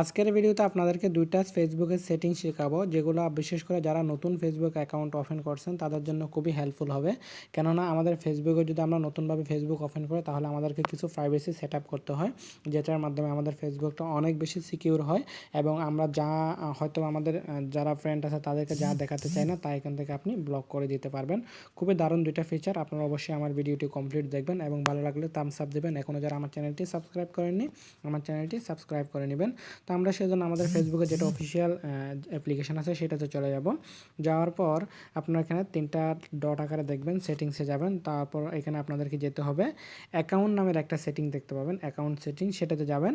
আজকের ভিডিওতে আপনাদেরকে দুইটা ফেসবুকের সেটিং শেখাবো, যেগুলো বিশেষ করে যারা নতুন ফেসবুক অ্যাকাউন্ট ওপেন করছেন, তাদের জন্য খুবই হেল্পফুল হবে। কেননা আমাদের ফেসবুকে যদি আমরা নতুনভাবে ফেসবুক ওপেন করি, তাহলে আমাদেরকে কিছু প্রাইভেসি সেট করতে হয়, যেটার মাধ্যমে আমাদের ফেসবুকটা অনেক বেশি সিকিউর হয় এবং আমরা যা, হয়তো আমাদের, যারা ফ্রেন্ড আছে, তাদেরকে যা দেখাতে চাই না, তা এখান থেকে আপনি ব্লক করে দিতে পারবেন। খুবই দারুণ দুইটা ফিচার আপনারা অবশ্যই আমার ভিডিওটি কমপ্লিট দেখবেন এবং ভালো লাগলে থামস আপ দেবেন। এখনও যারা আমার চ্যানেলটি সাবস্ক্রাইব করেননি, আমার চ্যানেলটি সাবস্ক্রাইব করে নেবেন। তো আমরা সেজন্য আমাদের ফেসবুকে যেটা অফিসিয়াল অ্যাপ্লিকেশন আছে সেটাতে চলে যাব। যাওয়ার পর আপনারা এখানে তিনটা ডট আকারে দেখবেন সেটিংসে যাবেন। তারপর এখানে আপনাদেরকে যেতে হবে। অ্যাকাউন্ট নামের একটা সেটিং দেখতে পাবেন অ্যাকাউন্ট সেটিং সেটাতে যাবেন।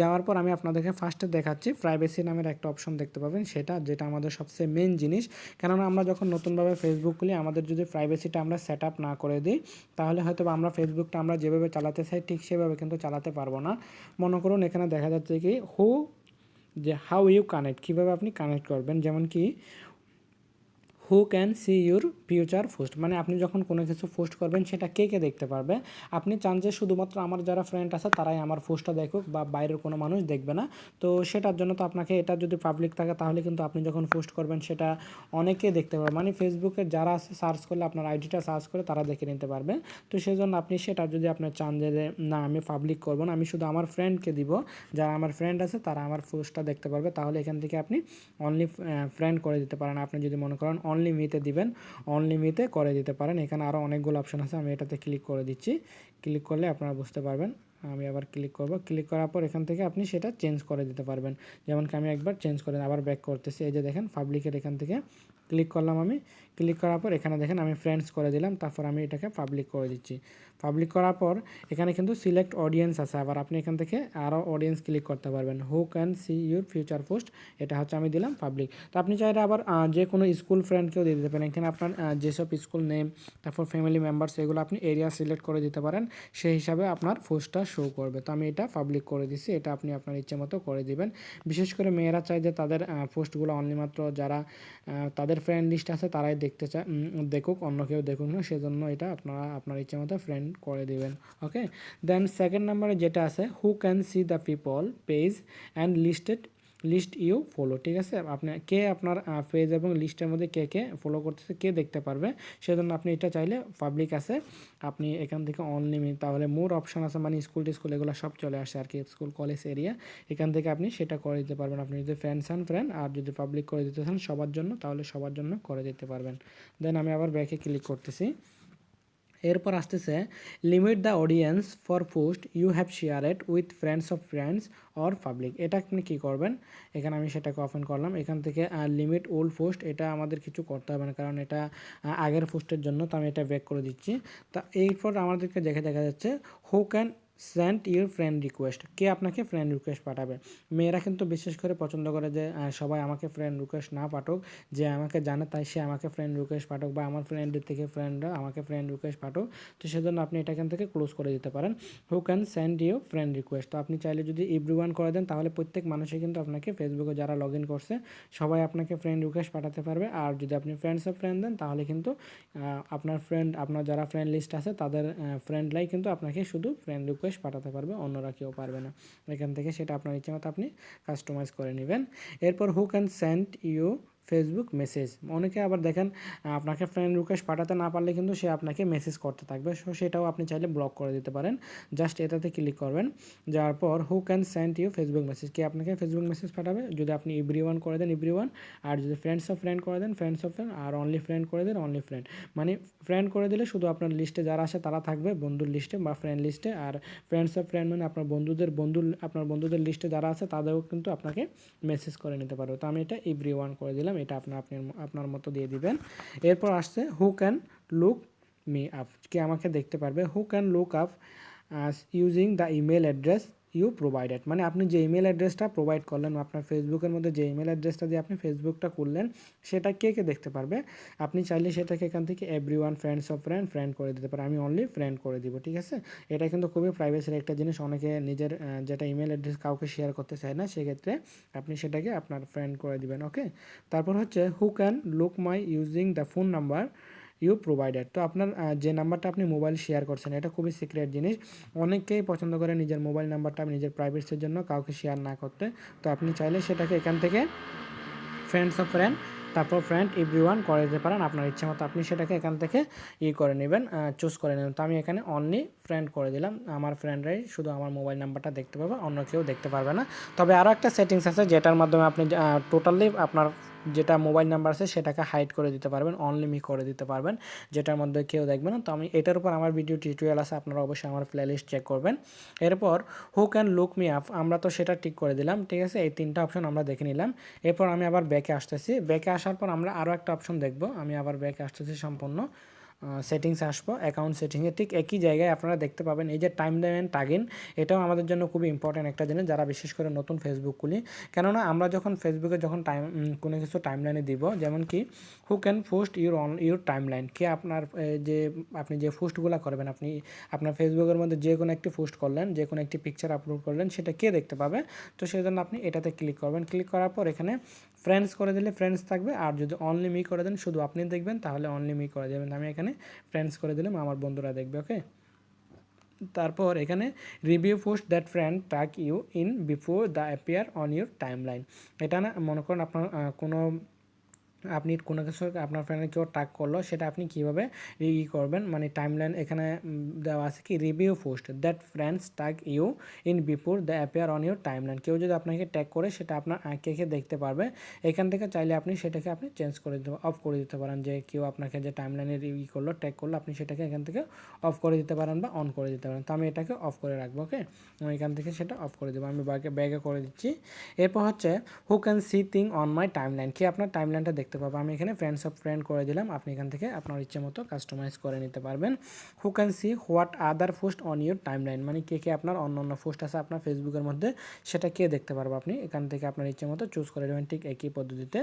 যাওয়ার পর আমি আপনাদেরকে ফার্স্টে দেখাচ্ছি প্রাইভেসি নামের একটা অপশন দেখতে পাবেন, সেটা যেটা আমাদের সবচেয়ে মেন জিনিস। কেননা আমরা যখন নতুনভাবে ফেসবুক খুলি, আমাদের যদি প্রাইভেসিটা আমরা সেট আপ না করে দিই, তাহলে হয়তো আমরা ফেসবুকটা আমরা যেভাবে চালাতে চাই, ঠিক সেভাবে কিন্তু চালাতে পারব না। মনে করুন এখানে দেখা যাচ্ছে কি হু যে হাউ ইউ কানেক্ট কীভাবে আপনি কানেক্ট করবেন? যেমন কি who can see your future post মানে আপনি যখন কোনো কিছু পোস্ট করবেন, সেটা কে কে দেখতে পারবে? আপনি চান যে শুধুমাত্র আমার যারা ফ্রেন্ড আছে, তারাই আমার পোস্টটা দেখুক বা বাইরের কোনো মানুষ দেখবে না। তো সেটার জন্য তো আপনাকে, এটা যদি পাবলিক থাকে, তাহলে কিন্তু আপনি যখন পোস্ট করবেন, সেটা অনেকে দেখতে পারবে। মানে ফেসবুকে যারা সার্চ করলে আপনার আইডিটা সার্চ করে তারা দেখে নিতে পারবে। তো সেজন্য আপনি সেটা যদি আপনার চান যে না, আমি পাবলিক করব না, আমি শুধু আমার ফ্রেন্ডকে দিব। যারা আমার ফ্রেন্ড আছে, তারা আমার পোস্টটা দেখতে পারবে। তাহলে এখান থেকে আপনি অনলি ফ্রেন্ড করে দিতে পারেন। আপনি যদি মনে করেন অনলি মিতে দিবেন অনলি মিতে করে দিতে পারেন। এখানে আরও অনেকগুলো অপশন আছে, আমি এটাতে ক্লিক করে দিচ্ছি। ক্লিক করলে আপনারা বুঝতে পারবেন, আমি আবার ক্লিক করব। ক্লিক করার পর এখান থেকে আপনি সেটা চেঞ্জ করে দিতে পারবেন। যেমন আমি একবার চেঞ্জ করে, আবার ব্যাক করতেছি। এই যে দেখেন পাবলিকের এখান থেকে ক্লিক করলাম আমি। ক্লিক করার পর এখানে দেখেন আমি ফ্রেন্ডস করে দিলাম, তারপর আমি এটাকে পাবলিক করে দিচ্ছি। পাবলিক করার পর এখানে কিন্তু সিলেক্ট অডিয়েন্স আছে, আবার আপনি এখান থেকে আরও অডিয়েন্স ক্লিক করতে পারবেন। Who can see your future post এটা হচ্ছে আমি দিলাম পাবলিক তো আপনি চাইলে আবার যে কোনো স্কুল ফ্রেন্ডকেও দিয়ে দিতে পারেন। এখানে আপনার যেসব স্কুল নেম তারপর ফ্যামিলি মেম্বার্স এগুলো আপনি এরিয়া সিলেক্ট করে দিতে পারেন। সেই হিসাবে আপনার পোস্টটা শো করবে। তো আমি এটা পাবলিক করে দিচ্ছি। এটা আপনি আপনার ইচ্ছে মতো করে দিবেন। বিশেষ করে মেয়েরা চায় যে তাদের পোস্টগুলো অনলি মাত্র যারা তাদের ফ্রেন্ড লিস্ট আছে, তারাই দেখতে চায় দেখুক, অন্য কেউ দেখুক না, সেজন্য এটা আপনারা, আপনার ইচ্ছে মতো ফ্রেন্ড করে দেবেন ওকে দেন সেকেন্ড নাম্বারে যেটা আছে who can see the people page and listed list you follow ঠিক আছে? আপনি কে আপনার পেজ এবং লিস্টের মধ্যে কে কে ফলো করতেছে, কে দেখতে পারবে? সেজন্য আপনি এটা চাইলে পাবলিক আছে, আপনি এখান থেকে অনলিমিট তাহলে মোর অপশন আছে মানে স্কুল টিস্কুল এগুলো সব চলে আসে আর কি স্কুল কলেজ এরিয়া এখান থেকে আপনি সেটা করে দিতে পারবেন। আপনি যদি ফ্রেন্ডস অ্যান্ড ফ্রেন্ড আর যদি পাবলিক করে দিতে চান সবার জন্য, তাহলে সবার জন্য করে দিতে পারবেন। দেন আমি আবার ব্যাকে ক্লিক করতেছি। এরপর আসতেছে limit the audience for post you have share it with friends of friends or public এটা আপনি কী করবেন? এখানে আমি সেটাকে অপেন করলাম। এখান থেকে লিমিট ওল্ড পোস্ট এটা আমাদের কিছু করতে হবে না, কারণ এটা আগের পোস্টের জন্য তো আমি এটা ব্যাক করে দিচ্ছি। তা এরপর আমাদেরকে দেখে দেখা যাচ্ছে who can send your friend request কে আপনাকে ফ্রেন্ড রিকোয়েস্ট পাঠাবে? মেয়েরা কিন্তু বিশেষ করে পছন্দ করে যে সবাই আমাকে ফ্রেন্ড রিকোয়েস্ট না পাঠক, যে আমাকে জানে তাই সে আমাকে ফ্রেন্ড রিকোয়েস্ট পাঠক বা আমার ফ্রেন্ডের থেকে ফ্রেন্ডরা আমাকে ফ্রেন্ড রিকোয়েস্ট পাঠক। তো সেজন্য আপনি এটা এখান থেকে ক্লোজ করে দিতে পারেন। Who can send you friend request তো আপনি চাইলে যদি এভরি ওয়ান করে দেন, তাহলে প্রত্যেক মানুষই কিন্তু আপনাকে ফেসবুকে যারা লগ ইন করছে, সবাই আপনাকে ফ্রেন্ড রিকোয়েস্ট পাঠাতে পারবে। আর যদি আপনি ফ্রেন্ডস অফ ফ্রেন্ড দেন, তাহলে কিন্তু আপনার ফ্রেন্ড আপনার যারা ফ্রেন্ড লিস্ট আছে, তাদের ফ্রেন্ডলাই কিন্তু আপনাকে শুধু ফ্রেন্ড রিকোয়েস্ট পাঠাতে পারবে, অন্যরা কেউ পারবে না। এখান থেকে সেটা আপনার ইচ্ছে মতো আপনি কাস্টমাইজ করে নেবেন। এরপর who can send you Facebook message অনেকে আবার দেখেন, আপনাকে ফ্রেন্ড রিকোয়েস্ট পাঠাতে না পারলে কিন্তু সে আপনাকে মেসেজ করতে থাকবে। সো সেটাও আপনি চাইলে ব্লক করে দিতে পারেন। জাস্ট এটাতে ক্লিক করবেন। যাওয়ার পর who can send you Facebook message কি আপনাকে ফেসবুক মেসেজ পাঠাবে? যদি আপনি ইভরি ওয়ান করে দেন ইভরি ওয়ান আর যদি ফ্রেন্ডস অফ ফ্রেন্ড করে দেন ফ্রেন্ডস অফ ফ্রেন্ড আর অনলি ফ্রেন্ড করে দেন অনলি ফ্রেন্ড মানে ফ্রেন্ড করে দিলে শুধু আপনার লিস্টে যারা আসে তারা থাকবে বন্ধুর লিস্টে বা ফ্রেন্ড লিস্টে আর ফ্রেন্ডস অফ ফ্রেন্ড মানে আপনার বন্ধুদের বন্ধু আপনার বন্ধুদের লিস্টে যারা আছে, তাদেরও কিন্তু আপনাকে মেসেজ করে নিতে পারবে। তো আমি এটা ইভরি ওয়ান করে দিলাম। এটা আপনার, আপনি আপনার মতো দিয়ে দিবেন। এরপর আসছে who can look me up কে আমাকে দেখতে পারবে? Who can look up using the email address you provided মানে আপনি যে ইমেল অ্যাড্রেসটা প্রোভাইড করলেন আপনার ফেসবুকের মধ্যে যে ইমেল অ্যাড্রেসটা দিয়ে আপনি ফেসবুকটা করলেন সেটা কে কে দেখতে পারবে? আপনি চাইলে সেটাকে এখান থেকে everyone friends of friend friend করে দিতে পারে আমি অনলি ফ্রেন্ড করে দিব, ঠিক আছে? এটা কিন্তু খুবই প্রাইভেসির একটা জিনিস। অনেকে নিজের যেটা ইমেল অ্যাড্রেস কাউকে শেয়ার করতে চায় না, সেক্ষেত্রে আপনি সেটাকে আপনার ফ্রেন্ড করে দিবেন ওকে তারপর হচ্ছে who can look my using the phone number you provided তো আপনার যে নাম্বারটা আপনি মোবাইল শেয়ার করছেন, এটা খুবই সিক্রেট জিনিস। অনেকেই পছন্দ করে নিজের মোবাইল নাম্বারটা নিজের প্রাইভেসির জন্য কাউকে শেয়ার না করতে। তো আপনি চাইলে সেটাকে এখান থেকে ফ্রেন্ডস অফ ফ্রেন্ড তারপর ফ্রেন্ড এভরি ওয়ান করে দিতে পারেন। আপনার ইচ্ছা মতো আপনি সেটাকে এখান থেকে ই করে নেবেন চুজ করে নেবেন। তো আমি এখানে অনলি ফ্রেন্ড করে দিলাম। আমার ফ্রেন্ডরাই শুধু আমার মোবাইল নাম্বারটা দেখতে পাবে, অন্য কেউ দেখতে পারবে না। তবে আরও একটা সেটিংস আছে, যেটার মাধ্যমে আপনি টোটালি আপনার যেটা মোবাইল নাম্বার আছে সেটাকে হাইড করে দিতে পারবেন অনলিমি করে দিতে পারবেন, যেটার মধ্যে কেউ দেখবে না। তো আমি এটার উপর আমার ভিডিও টিউটোরিয়াল আছে, আপনারা অবশ্যই আমার প্লেলিস্ট চেক করবেন। এরপর who can look me up আমরা তো সেটা ঠিক করে দিলাম, ঠিক আছে? এই তিনটা অপশন আমরা দেখে নিলাম। এরপর আমি আবার ব্যাকে আসতেছি। ব্যাকে আসার পর আমরা আরও একটা অপশন দেখব। আমি আবার ব্যাকে আসতেছি সম্পূর্ণ। সেটিংস আসব অ্যাকাউন্ট সেটিংয়ে ঠিক একই জায়গায় আপনারা দেখতে পাবেন। এই যে টাইম লাইন টাগিন এটাও আমাদের জন্য খুবই ইম্পর্ট্যান্ট একটা জিনিস, যারা বিশেষ করে নতুন ফেসবুক খুলি। কেননা আমরা যখন ফেসবুকে যখন টাইম কোনো কিছু টাইম লাইনে দিব, যেমন কি who can post your on your timeline কে আপনার যে, আপনি যে পোস্টগুলো করবেন, আপনি, আপনার ফেসবুকের মধ্যে যে কোনো একটি পোস্ট করলেন যে কোনো একটি পিকচার আপলোড করলেন, সেটা কে দেখতে পাবে? তো সেই জন্য আপনি এটাতে ক্লিক করবেন। ক্লিক করার পর এখানে ফ্রেন্ডস করে দিলে ফ্রেন্ডস থাকবে। আর যদি অনলি মি করে দেন, শুধু আপনি দেখবেন, তাহলে অনলি মি করে দেবেন। আমি এখানে ফ্রেন্ডস করে দিলাম, আমার বন্ধুরা দেখবে ওকে তারপর এখানে review post that friend tag you in before the appear on your timeline এটা না, মনে করেন আপনার কোনো আপনি কোনো কিছু আপনার ফ্রেন্ডে কেউ টাক করল, সেটা আপনি কীভাবে ই করবেন? মানে টাইমলাইন এখানে দেওয়া আছে কি? Review post that friends tag you in before the appear on your timeline কেউ যদি আপনাকে ট্যাগ করে, সেটা আপনার আঁকে কে দেখতে পারবে। এখান থেকে চাইলে আপনি সেটাকে আপনি চেঞ্জ করে দিতে অফ করে দিতে পারেন। যে কেউ আপনাকে যে টাইমলাইনে ই করল ট্যাগ করল, আপনি সেটাকে এখান থেকে অফ করে দিতে পারেন বা অন করে দিতে পারেন। তো আমি এটাকে অফ করে রাখব ওকে আমি এখান থেকে সেটা অফ করে দেবো। আমি ব্যাগে ব্যাগে করে দিচ্ছি। এরপর হচ্ছে who can see thing on my timeline কি আপনার টাইমলাইনটা দেখতে পাবো আমি এখানে ফ্রেন্ডস অফ ফ্রেন্ড করে দিলাম। আপনি এখান থেকে আপনার ইচ্ছে মতো কাস্টমাইজ করে নিতে পারবেন। Who can see what other post on your timeline মানে কে কে আপনার অন্য অন্য পোস্ট আছে আপনার ফেসবুকের মধ্যে, সেটা কে দেখতে পারব আপনি? এখান থেকে আপনার ইচ্ছে মতো চুজ করে দেবেন ঠিক একই পদ্ধতিতে।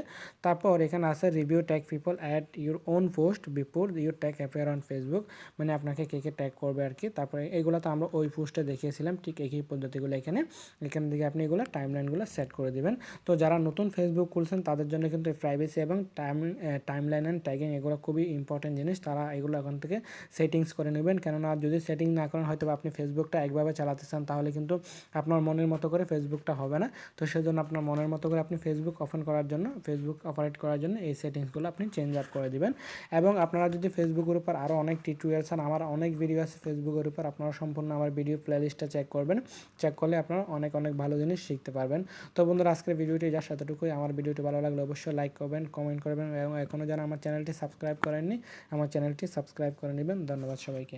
তারপর এখানে আছে review tag people at your own post before your tag appear on Facebook মানে আপনাকে কে কে ট্যাগ করবে আর কি। তারপরে এগুলো তো আমরা ওই পোস্টে দেখিয়েছিলাম, ঠিক একই পদ্ধতিগুলো এখানে। এখান থেকে আপনি এগুলো টাইমলাইনগুলো সেট করে দিবেন। তো যারা নতুন ফেসবুক খুলছেন, তাদের জন্য কিন্তু প্রাইভেসি এবং time timeline and tagging এগুলো খুবই ইম্পর্টেন্ট জিনিস। তারা এগুলো এখন থেকে সেটিংস করে নেবেন। কেননা যদি সেটিং না করেন হয়তো আপনি ফেসবুকটা একভাবে চালাতে চান, তাহলে কিন্তু আপনার মনের মতো করে ফেসবুকটা হবে না। তো সেজন্য আপনার মনের মতো করে আপনি ফেসবুক ওপেন করার জন্য ফেসবুক অপারেট করার জন্য এই সেটিংসগুলো আপনি চেঞ্জ আপ করে দিবেন। এবং আপনারা যদি ফেসবুকের উপর আরও অনেক টিউটোরিয়ালস আন আমার অনেক ভিডিও আছে ফেসবুকের উপর, আপনারা সম্পূর্ণ আমার ভিডিও প্লেলিস্টটা চেক করবেন। চেক করলে আপনারা অনেক অনেক ভালো জিনিস শিখতে পারবেন। তো বন্ধুরা, আজকের ভিডিওটি যা এতটুকুই। আমার ভিডিওটি ভালো লাগলে অবশ্যই লাইক করবেন কমেন্ট করবেন এবং এখনও যারা আমার চ্যানেলটি সাবস্ক্রাইব করেননি, আমার চ্যানেলটি সাবস্ক্রাইব করে নেবেন। ধন্যবাদ সবাইকে।